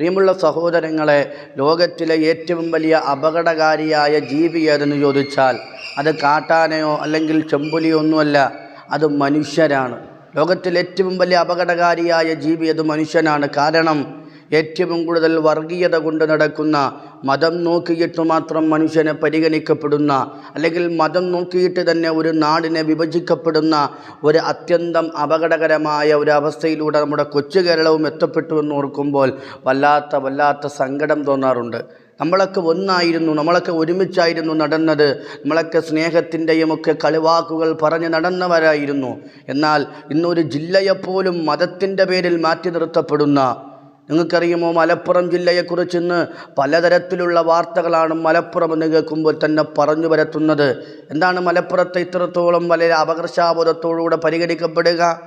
പ്രിയമുള്ള സഹോദരങ്ങളെ ലോകത്തിലെ ഏറ്റവും വലിയ അപകടകാരിയായ ജീവി ഏതെന്ന് ചോദിച്ചാൽ അത് കാട്ടാനയോ അല്ലെങ്കിൽ ചെമ്പുലിയോ ഒന്നുമല്ല അത് മനുഷ്യരാണ്. ലോകത്തിലേറ്റവും വലിയ അപകടകാരിയായ ജീവി അത് മനുഷ്യനാണ്. കാരണം ഏറ്റവും കൂടുതൽ വർഗീയത കൊണ്ട് നടക്കുന്ന മതം നോക്കിയിട്ട് മാത്രം മനുഷ്യനെ പരിഗണിക്കപ്പെടുന്ന അല്ലെങ്കിൽ മതം നോക്കിയിട്ട് തന്നെ ഒരു നാടിനെ വിഭജിക്കപ്പെടുന്ന ഒരു അത്യന്തം അപകടകരമായ ഒരു അവസ്ഥയിലൂടെ നമ്മുടെ കൊച്ചു കേരളവും എത്തപ്പെട്ടു എന്ന് ഓർക്കുമ്പോൾ വല്ലാത്ത വല്ലാത്ത സങ്കടം തോന്നാറുണ്ട്. നമ്മളൊക്കെ ഒന്നായിരുന്നു നമ്മളൊക്കെ ഒരുമിച്ചായിരുന്നു നടന്നത്. നമ്മളൊക്കെ സ്നേഹത്തിന്റെയും ഒക്കെ കളിവാക്കുകൾ പറഞ്ഞ് നടന്നവരായിരുന്നു. എന്നാൽ ഇന്നൊരു ജില്ലയെപ്പോലും മതത്തിന്റെ പേരിൽ മാറ്റി നിർത്തപ്പെടുന്ന നിങ്ങൾക്കറിയുമോ? മലപ്പുറം ജില്ലയെക്കുറിച്ച് ഇന്ന് പലതരത്തിലുള്ള വാർത്തകളാണ് മലപ്പുറം എന്ന് കേൾക്കുമ്പോൾ തന്നെ പറഞ്ഞു വരത്തുന്നത് എന്താണ് മലപ്പുറത്തെ ഇത്രത്തോളം വളരെ അപകർഷാബോധത്തോടുകൂടെ പരിഗണിക്കപ്പെടുക?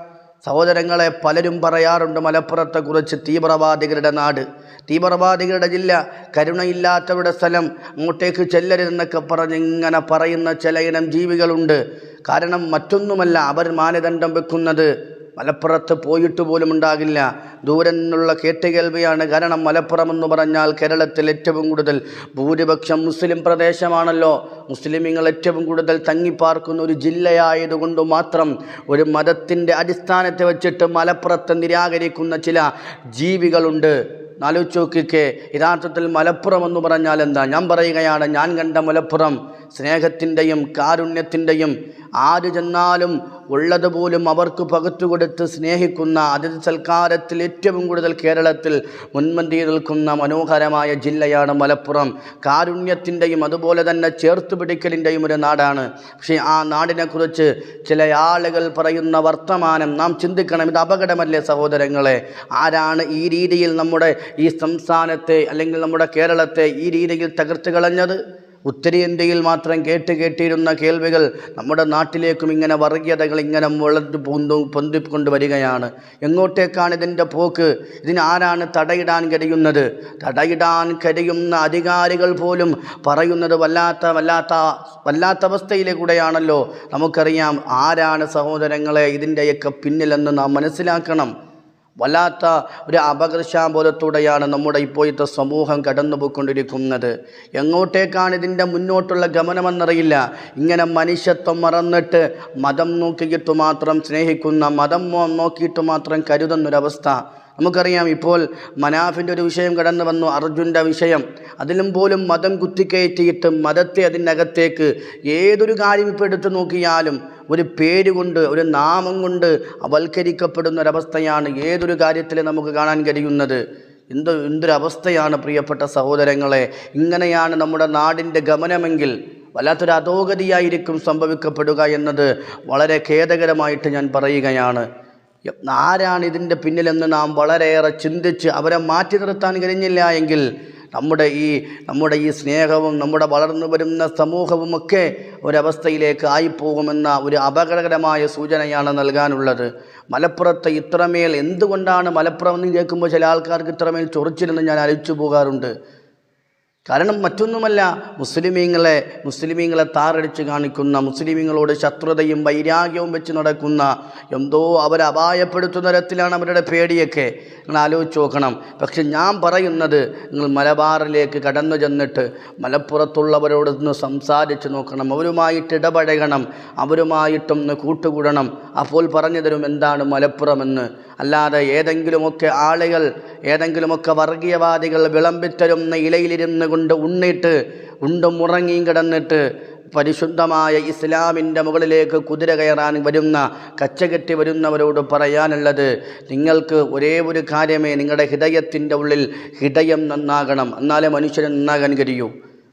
സഹോദരങ്ങളെ പലരും പറയാറുണ്ട് മലപ്പുറത്തെക്കുറിച്ച് തീവ്രവാദികളുടെ നാട്. തീവ്രവാദികളുടെ ജില്ല കരുണയില്ലാത്തവരുടെ സ്ഥലം അങ്ങോട്ടേക്ക് ചെല്ലരുതെന്നൊക്കെ പറഞ്ഞ് ഇങ്ങനെ പറയുന്ന ചില ഇനം ജീവികളുണ്ട്. കാരണം മറ്റൊന്നുമല്ല അവർ മാനദണ്ഡം വെക്കുന്നത് മലപ്പുറത്ത് പോയിട്ട് പോലും ഉണ്ടാകില്ല. ദൂരെ നിന്നുള്ള കേട്ടുകേൾവിയാണ് കാരണം മലപ്പുറം എന്ന് പറഞ്ഞാൽ കേരളത്തിൽ ഏറ്റവും കൂടുതൽ ഭൂരിപക്ഷം മുസ്ലിം പ്രദേശമാണല്ലോ. മുസ്ലിമീങ്ങൾ ഏറ്റവും കൂടുതൽ തങ്ങിപ്പാർക്കുന്ന ഒരു ജില്ലയായതുകൊണ്ട് മാത്രം ഒരു മതത്തിന്റെ അടിസ്ഥാനത്തെ വെച്ചിട്ട് മലപ്പുറത്ത് നിരാകരിക്കുന്ന ചില ജീവികളുണ്ട്. നാലുചോക്കിക്ക് യഥാർത്ഥത്തിൽ മലപ്പുറം എന്ന് പറഞ്ഞാൽ എന്താ? ഞാൻ പറയുകയാണ് ഞാൻ കണ്ട മലപ്പുറം സ്നേഹത്തിന്റെയും കാരുണ്യത്തിന്റെയും ആര് ചെന്നാലും ഉള്ളതുപോലും അവർക്ക് പകർത്തു കൊടുത്ത് സ്നേഹിക്കുന്ന അതിഥി സൽക്കാരത്തിൽ ഏറ്റവും കൂടുതൽ കേരളത്തിൽ മുൻപന്തി നിൽക്കുന്ന മനോഹരമായ ജില്ലയാണ് മലപ്പുറം. കാരുണ്യത്തിന്റെയും അതുപോലെ തന്നെ ചേർത്ത് പിടിക്കലിന്റെയും ഒരു നാടാണ്. പക്ഷേ ആ നാടിനെക്കുറിച്ച് ചില ആളുകൾ പറയുന്ന വർത്തമാനം നാം ചിന്തിക്കണം ഇത് അപകടമല്ലേ സഹോദരങ്ങളെ? ആരാണ് ഈ രീതിയിൽ നമ്മുടെ ഈ സംസ്ഥാനത്തെ അല്ലെങ്കിൽ നമ്മുടെ കേരളത്തെ ഈ രീതിയിൽ തകർത്ത് കളഞ്ഞത്? ഉത്തരേന്ത്യയിൽ മാത്രം കേട്ട് കേട്ടിരുന്ന കേൾവികൾ നമ്മുടെ നാട്ടിലേക്കും ഇങ്ങനെ വർഗീയതകൾ ഇങ്ങനെ വളർന്നു പൊന്തു പൊന്തിക്കൊണ്ട് വരികയാണ്. എങ്ങോട്ടേക്കാണ് ഇതിന്റെ പോക്ക്? ഇതിന് ആരാണ് തടയിടാൻ കഴിയുന്നത് തടയിടാൻ കഴിയുന്ന അധികാരികൾ പോലും പറയുന്നത് വല്ലാത്ത വല്ലാത്ത വല്ലാത്ത അവസ്ഥയിലൂടെയാണല്ലോ നമുക്കറിയാം ആരാണ് സഹോദരങ്ങളെ ഇതിന്റെയൊക്കെ പിന്നിലെന്ന് നാം മനസ്സിലാക്കണം. വല്ലാത്ത ഒരു അപകർഷാബോധത്തോടെയാണ് നമ്മുടെ ഇപ്പോഴത്തെ സമൂഹം കടന്നു പോയിക്കൊണ്ടിരിക്കുന്നത് എങ്ങോട്ടേക്കാണ് ഇതിന്റെ മുന്നോട്ടുള്ള ഗമനമെന്നറിയില്ല. ഇങ്ങനെ മനുഷ്യത്വം മറന്നിട്ട് മതം നോക്കിയിട്ട് മാത്രം സ്നേഹിക്കുന്ന മതം നോക്കിയിട്ട് മാത്രം കരുതുന്നൊരവസ്ഥ. നമുക്കറിയാം ഇപ്പോൾ മനാഫിന്റെ ഒരു വിഷയം കടന്നു വന്നു അർജുന്റെ വിഷയം. അതിലും പോലും മതം കുത്തിക്കയറ്റിയിട്ട് മതത്തെ അതിനകത്തേക്ക് ഏതൊരു കാര്യം ഇപ്പോൾ എടുത്തു നോക്കിയാലും ഒരു പേര് കൊണ്ട് ഒരു നാമം കൊണ്ട് വൽക്കരിക്കപ്പെടുന്ന ഒരവസ്ഥയാണ് ഏതൊരു കാര്യത്തിൽ നമുക്ക് കാണാൻ കഴിയുന്നത്. എന്ത് എന്തൊരവസ്ഥയാണ് പ്രിയപ്പെട്ട സഹോദരങ്ങളെ? ഇങ്ങനെയാണ് നമ്മുടെ നാടിന്റെ ഗമനമെങ്കിൽ വല്ലാത്തൊരു അധോഗതിയായിരിക്കും സംഭവിക്കപ്പെടുക എന്നത് വളരെ ഖേദകരമായിട്ട് ഞാൻ പറയുകയാണ്. ആരാണ് ഇതിന്റെ പിന്നിലെന്ന് നാം വളരെയേറെ ചിന്തിച്ച് അവരെ മാറ്റി നിർത്താൻ കഴിഞ്ഞില്ല എങ്കിൽ നമ്മുടെ ഈ നമ്മുടെ ഈ സ്നേഹവും നമ്മുടെ വളർന്നു വരുന്ന സമൂഹവുമൊക്കെ ഒരവസ്ഥയിലേക്ക് ആയിപ്പോകുമെന്ന ഒരു അപകടകരമായ സൂചനയാണ് നൽകാനുള്ളത്. മലപ്പുറത്തെ ഇത്രമേൽ എന്തുകൊണ്ടാണ് മലപ്പുറം എന്ന് കേൾക്കുമ്പോൾ ചില ആൾക്കാർക്ക് ഇത്രമേൽ ചൊറിച്ചിരുന്ന് ഞാൻ അലിച്ചു പോകാറുണ്ട്. കാരണം മറ്റൊന്നുമല്ല മുസ്ലിമീങ്ങളെ മുസ്ലിമീങ്ങളെ താറടിച്ച് കാണിക്കുന്ന മുസ്ലിമീങ്ങളോട് ശത്രുതയും വൈരാഗ്യവും വെച്ച് നടക്കുന്ന എന്തോ അവരെ അപായപ്പെടുത്തുന്ന തരത്തിലാണ് അവരുടെ പേടിയൊക്കെ. നിങ്ങൾ ആലോചിച്ച് നോക്കണം. പക്ഷെ ഞാൻ പറയുന്നത് നിങ്ങൾ മലബാറിലേക്ക് കടന്നു ചെന്നിട്ട് മലപ്പുറത്തുള്ളവരോട് നിന്ന് സംസാരിച്ച് നോക്കണം. അവരുമായിട്ട് ഇടപഴകണം. അവരുമായിട്ടൊന്ന് കൂട്ടുകൂടണം. അപ്പോൾ പറഞ്ഞു തരും എന്താണ് മലപ്പുറമെന്ന്. അല്ലാതെ ഏതെങ്കിലുമൊക്കെ ആളുകൾ ഏതെങ്കിലുമൊക്കെ വർഗീയവാദികൾ വിളമ്പിത്തരുന്ന ഇലയിലിരുന്ന് കൊണ്ട് ഉണ്ണിട്ട് ഉണ്ടും ഉറങ്ങിയും കിടന്നിട്ട് പരിശുദ്ധമായ ഇസ്ലാമിന്റെ മുകളിലേക്ക് കുതിര കയറാൻ വരുന്ന കച്ചകെട്ടി വരുന്നവരോട് പറയാനുള്ളത് നിങ്ങൾക്ക് ഒരേ ഒരു കാര്യമേ നിങ്ങളുടെ ഹൃദയത്തിന്റെ ഉള്ളിൽ ഹൃദയം നന്നാകണം. എന്നാലേ മനുഷ്യന് നന്നാകാൻ കഴിയൂ.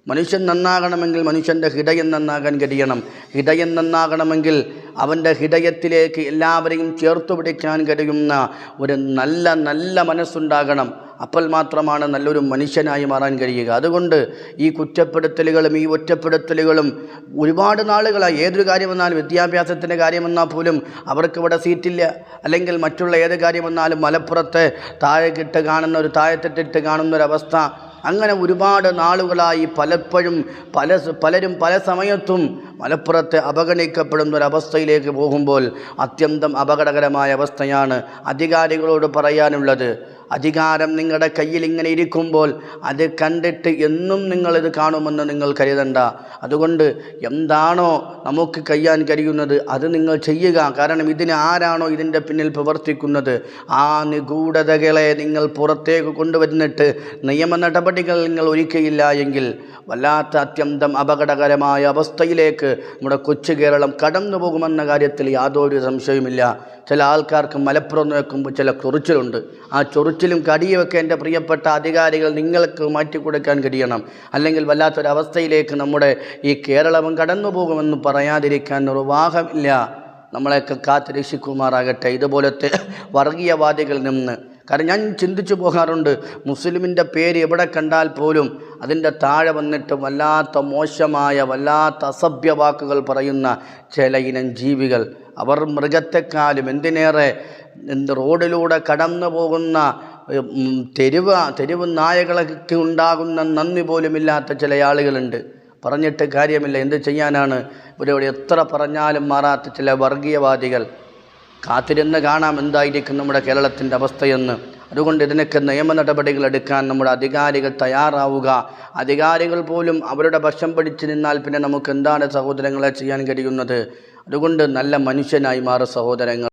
മനുഷ്യൻ നന്നാകണമെങ്കിൽ മനുഷ്യന്റെ ഹൃദയം നന്നാകാൻ കഴിയണം. ഹൃദയം നന്നാകണമെങ്കിൽ അവന്റെ ഹൃദയത്തിലേക്ക് എല്ലാവരെയും ചേർത്ത് പിടിക്കാൻ കഴിയുന്ന ഒരു നല്ല നല്ല മനസ്സുണ്ടാകണം. അപ്പോൾ മാത്രമാണ് നല്ലൊരു മനുഷ്യനായി മാറാൻ കഴിയുക. അതുകൊണ്ട് ഈ കുറ്റപ്പെടുത്തലുകളും ഈ ഒറ്റപ്പെടുത്തലുകളും ഒരുപാട് നാളുകളായി. ഏതൊരു കാര്യം വന്നാലും വിദ്യാഭ്യാസത്തിന്റെ കാര്യം വന്നാൽ പോലും അവർക്ക് ഇവിടെ സീറ്റില്ല. അല്ലെങ്കിൽ മറ്റുള്ള ഏത് കാര്യം വന്നാലും മലപ്പുറത്ത് താഴെ കിട്ട് കാണുന്ന ഒരു താഴത്തിട്ടിട്ട് കാണുന്ന ഒരവസ്ഥ അങ്ങനെ ഒരുപാട് നാളുകളായി പലപ്പോഴും പല പലരും പല സമയത്തും മലപ്പുറത്തെ അവഗണിക്കപ്പെടുന്ന ഒരവസ്ഥയിലേക്ക് പോകുമ്പോൾ അത്യന്തം അപകടകരമായ അവസ്ഥയാണ് അധികാരികളോട് പറയാനുള്ളത്. അധികാരം നിങ്ങളുടെ കയ്യിൽ ഇങ്ങനെ ഇരിക്കുമ്പോൾ അത് കണ്ടിട്ട് എന്നും നിങ്ങളിത് കാണുമെന്ന് നിങ്ങൾ കരുതണ്ട. അതുകൊണ്ട് എന്താണോ നമുക്ക് കഴിയാൻ കഴിയുന്നത് അത് നിങ്ങൾ ചെയ്യുക. കാരണം ഇതിന് ആരാണോ ഇതിന്റെ പിന്നിൽ പ്രവർത്തിക്കുന്നത്? ആ നിഗൂഢതകളെ നിങ്ങൾ പുറത്തേക്ക് കൊണ്ടുവന്നിട്ട് നിയമ നടപടികൾ നിങ്ങൾ ഒരുക്കുകയില്ല എങ്കിൽ വല്ലാത്ത അത്യന്തം അപകടകരമായ അവസ്ഥയിലേക്ക് നമ്മുടെ കൊച്ചു കേരളം കടന്നു പോകുമെന്ന കാര്യത്തിൽ യാതൊരു സംശയവുമില്ല. ചില ആൾക്കാർക്ക് മലപ്പുറം നോക്കുമ്പോൾ ചില ചൊറിച്ചിലുണ്ട്. ആ ചൊറിച്ചിലും കടിയുമൊക്കെ എന്റെ പ്രിയപ്പെട്ട അധികാരികൾ നിങ്ങൾക്ക് മാറ്റിക്കൊടുക്കാൻ കഴിയണം. അല്ലെങ്കിൽ വല്ലാത്തൊരവസ്ഥയിലേക്ക് നമ്മുടെ ഈ കേരളം കടന്നു പോകുമെന്ന് പറയാതിരിക്കാൻ നിർവാഹമില്ല നമ്മളെയൊക്കെ കാത്ത് രക്ഷിക്കുമാറാകട്ടെ. ഇതുപോലത്തെ വർഗീയവാദികളിൽ നിന്ന്. കാരണം ഞാൻ ചിന്തിച്ചു പോകാറുണ്ട് മുസ്ലിമിന്റെ പേര് എവിടെ കണ്ടാൽ പോലും അതിന്റെ താഴെ വന്നിട്ട് വല്ലാത്ത മോശമായ വല്ലാത്ത അസഭ്യ വാക്കുകൾ പറയുന്ന ചില ഇനം ജീവികൾ. അവർ മൃഗത്തെക്കാളും എന്തിനേറെ എന്ത് റോഡിലൂടെ കടന്നു പോകുന്ന തെരുവ് തെരുവ് നായകളൊക്കെ ഉണ്ടാകുന്ന നന്ദി പോലുമില്ലാത്ത ചില ആളുകളുണ്ട്. പറഞ്ഞിട്ട് കാര്യമില്ല. എന്ത് ചെയ്യാനാണ്? ഇവരോട് എത്ര പറഞ്ഞാലും മാറാത്ത ചില വർഗീയവാദികൾ. കാത്തിരുന്ന് കാണാം എന്തായിരിക്കും നമ്മുടെ കേരളത്തിന്റെ അവസ്ഥയെന്ന്. അതുകൊണ്ട് ഇതിനൊക്കെ നിയമ നടപടികൾ എടുക്കാൻ നമ്മുടെ അധികാരികൾ തയ്യാറാവുക. അധികാരികൾ പോലും അവരുടെ വശം പിടിച്ചു നിന്നാൽ പിന്നെ നമുക്ക് എന്താണ് സഹോദരങ്ങളെ ചെയ്യാൻ കഴിയുന്നത്? അതുകൊണ്ട് നല്ല മനുഷ്യനായി മാറും സഹോദരങ്ങൾ.